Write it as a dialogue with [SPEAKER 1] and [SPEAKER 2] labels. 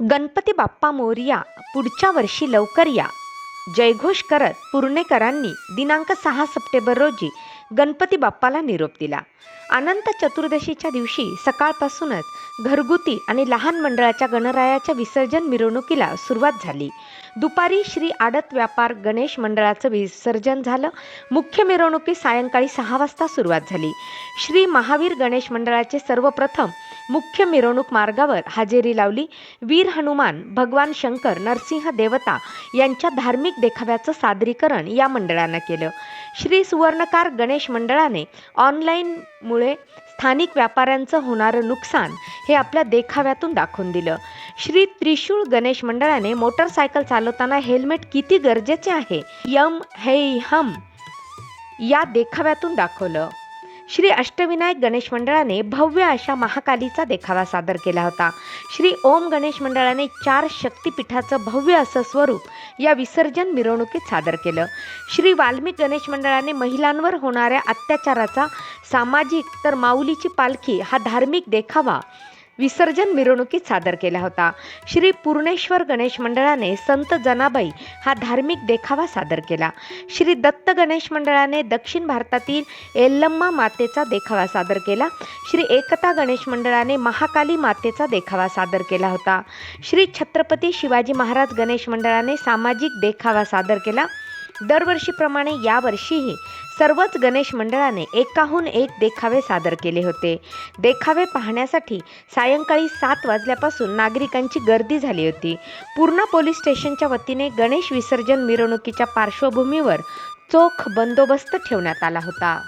[SPEAKER 1] बाप्पा मोरया पुढच्या वर्षी लवकर या. जयघोष करत पुर्णेकरांनी दिनांक सहा सप्टेंबर रोजी गणपती बाप्पाला निरोप दिला. अनंत चतुर्दशीच्या दिवशी सकाळपासूनच घरगुती आणि लहान मंडळाच्या गणरायाच्या विसर्जन मिरवणुकीला सुरुवात झाली. दुपारी श्री आडत व्यापार गणेश मंडळाचं विसर्जन झालं. मुख्य मिरवणुकी सायंकाळी सहा वाजता सुरुवात झाली. श्री महावीर गणेश मंडळाचे सर्वप्रथम मुख्य मिरवणूक मार्गावर हजेरी लावली. वीर हनुमान भगवान शंकर नरसिंह देवता यांच्या धार्मिक देखाव्याचं सादरीकरण या मंडळानं केलं. श्री सुवर्णकार गणेश मंडळाने ऑनलाईनमुळे स्थानिक व्यापाऱ्यांचं होणारं नुकसान हे आपल्या देखाव्यातून दाखवून दिलं. श्री त्रिशूळ गणेश मंडळाने मोटरसायकल चालवताना हेल्मेट किती गरजेचे आहे? यम हे हम या देखाव्यातून दाखवलं. श्री अष्टविनायक गणेश मंडळाने भव्य अशा महाकालीचा देखावा सादर केला होता. श्री ओम गणेश मंडळाने चार शक्तिपीठाचं भव्य असं स्वरूप या विसर्जन मिरवणुकीत सादर केलं. श्री वाल्मिक गणेश मंडळाने महिलांवर होणाऱ्या अत्याचाराचा सामाजिक तर माऊलीची पालखी हा धार्मिक देखावा विसर्जन मिरवणुकीत सादर केला होता. श्री पूर्णेश्वर गणेश मंडळाने संत जनाबाई हा धार्मिक देखावा सादर केला. श्री दत्त गणेश मंडळाने दक्षिण भारतातील एल्लम्मा मातेचा देखावा सादर केला. श्री एकता गणेश मंडळाने महाकाली मातेचा देखावा सादर केला होता. श्री छत्रपती शिवाजी महाराज गणेश मंडळाने सामाजिक देखावा सादर केला. दरवर्षीप्रमाणे यावर्षीही सर्वच गणेश मंडळाने एकाहून एक देखावे सादर केले होते. देखावे पाहण्यासाठी सायंकाळी सात वाजल्यापासून नागरिकांची गर्दी झाली होती. पूर्णा पोलीस स्टेशनच्या वतीने गणेश विसर्जन मिरवणुकीच्या पार्श्वभूमीवर चोख बंदोबस्त ठेवण्यात आला होता.